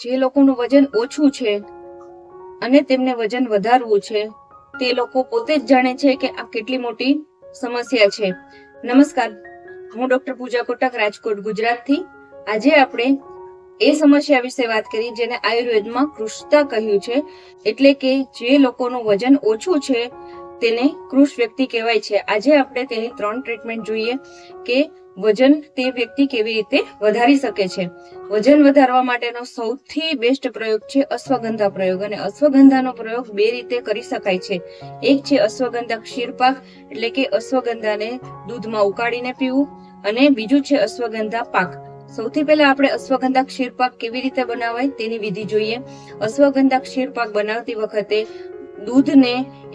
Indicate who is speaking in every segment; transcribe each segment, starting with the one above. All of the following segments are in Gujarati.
Speaker 1: જે લોકોનું વજન ઓછું છે અને તેમને વજન વધારવું છે, તે લોકો પોતે જ જાણે છે કે આ કેટલી મોટી સમસ્યા છે. નમસ્કાર, હું ડોક્ટર પૂજા કોટક, રાજકોટ, ગુજરાતથી. આજે આપણે એ સમસ્યા વિશે વાત કરી જેને આયુર્વેદમાં કૃષ્તા કહ્યું છે, એટલે કે જે લોકોનું વજન ઓછું છે તેને કૃષ વ્યક્તિ કહેવાય છે. આજે આપણે તેની ત્રણ ટ્રીટમેન્ટ જોઈએ કે વજન તે વ્યક્તિ કેવી રીતે વધારી શકે છે? વજન વધારવા માટેનો સૌથી બેસ્ટ પ્રયોગ છે અશ્વગંધા પ્રયોગ અને અશ્વગંધાનો પ્રયોગ બે રીતે કરી શકાય છે. એક છે અશ્વગંધા ક્ષીરપાક, એટલે કે અશ્વગંધાને દૂધમાં ઉકાળીને પીવું અને બીજું છે અશ્વગંધા પાક. સૌથી પહેલા આપણે અશ્વગંધા ક્ષીરપાક કેવી રીતે બનાવાય તેની વિધિ જોઈએ. અશ્વગંધા ક્ષીરપાક બનાવતી વખતે દૂધને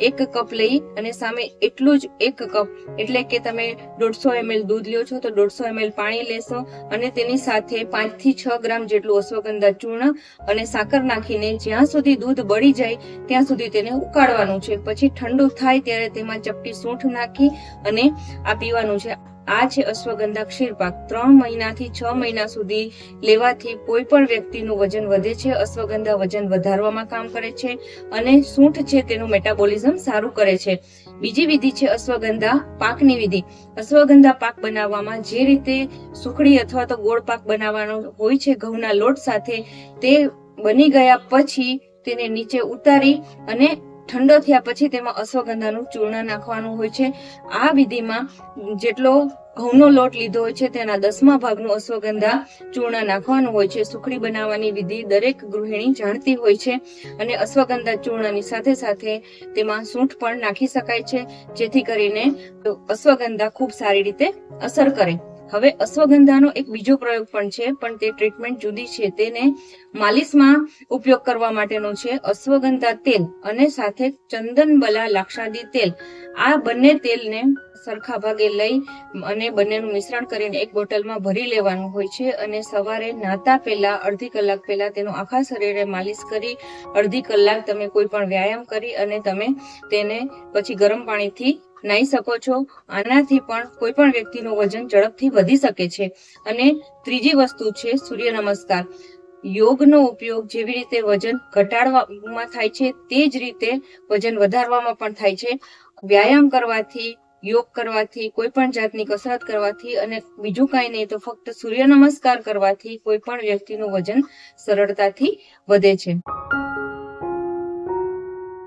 Speaker 1: એક કપ લઈ અને સામે એટલું જ એક કપ, એટલે કે તમે દોઢસો એમએલ દૂધ લ્યો છો તો દોઢસો એમએલ પાણી લેશો અને તેની સાથે પાંચથી છ ગ્રામ જેટલું અશ્વગંધા ચૂર્ણ અને સાકર નાખીને જ્યાં સુધી દૂધ બળી જાય ત્યાં સુધી તેને ઉકાળવાનું છે. પછી ઠંડુ થાય ત્યારે તેમાં ચપટી સૂંઠ નાખી અને આ પીવાનું છે. આ છે અશ્વગંધા ક્ષીરપાક. ત્રણ મહિનાથી છ મહિના સુધી લેવાથી કોઈ પણ વ્યક્તિનું વજન વધે છે, અશ્વગંધા વજન વધારવામાં કામ કરે છે અને સૂંઠ છે તેનું મેટાબોલિઝમ સારું કરે છે. બીજી વિધિ છે અશ્વગંધા પાકની વિધિ. અશ્વગંધા પાક બનાવવામાં જે રીતે સુખડી અથવા તો ગોળ પાક બનાવવાનો હોય છે, ઘઉંના લોટ સાથે તે બની ગયા પછી તેને નીચે ઉતારી અને ઠંડો થયા પછી તેમાં અશ્વગંધાનું ચૂર્ણ નાખવાનું હોય છે. આ વિધિમાં જેટલો ઘઉંનો લોટ લીધો હોય છે, તેના દસમા ભાગનું અશ્વગંધા ચૂર્ણ નાખવાનું હોય છે. સુખડી બનાવવાની વિધિ દરેક ગૃહિણી જાણતી હોય છે અને અશ્વગંધા ચૂર્ણની સાથે સાથે તેમાં સૂંઠ પણ નાખી શકાય છે, જેથી કરીને અશ્વગંધા ખૂબ સારી રીતે અસર કરે. હવે અશ્વગંધાનો એક બીજો પ્રયોગ પણ છે, પણ તે ટ્રીટમેન્ટ જુદી છે. તેને માલિશમાં ઉપયોગ કરવા માટેનો છે અશ્વગંધા તેલ અને સાથે ચંદનબલા લાક્ષાદી તેલ. આ બંને તેલને સરખા ભાગે લઈ અને બંનેનું મિશ્રણ કરીને એક બોટલમાં ભરી લેવાનું હોય છે અને સવારે નાતા પહેલા, અડધી કલાક પહેલા તેનું આખા શરીરે માલિશ કરી, અડધી કલાક તમે કોઈ પણ વ્યાયામ કરી અને તમે તેને પછી ગરમ પાણીથી નાહી શકો છો. આનાથી પણ કોઈ પણ વ્યક્તિનું વજન ઝડપથી વધી શકે છે. અને ત્રીજી વસ્તુ છે સૂર્ય નમસ્કાર. યોગનો ઉપયોગ જેવી રીતે વજન ઘટાડવામાં થાય છે, તે જ રીતે વજન વધારવામાં પણ થાય છે. વ્યાયામ કરવાથી, યોગ કરવાથી, કોઈ પણ જાતની કસરત કરવાથી અને બીજું કાંઈ નહીં તો ફક્ત સૂર્ય નમસ્કાર કરવાથી કોઈ પણ વ્યક્તિનું વજન સરળતાથી વધે છે.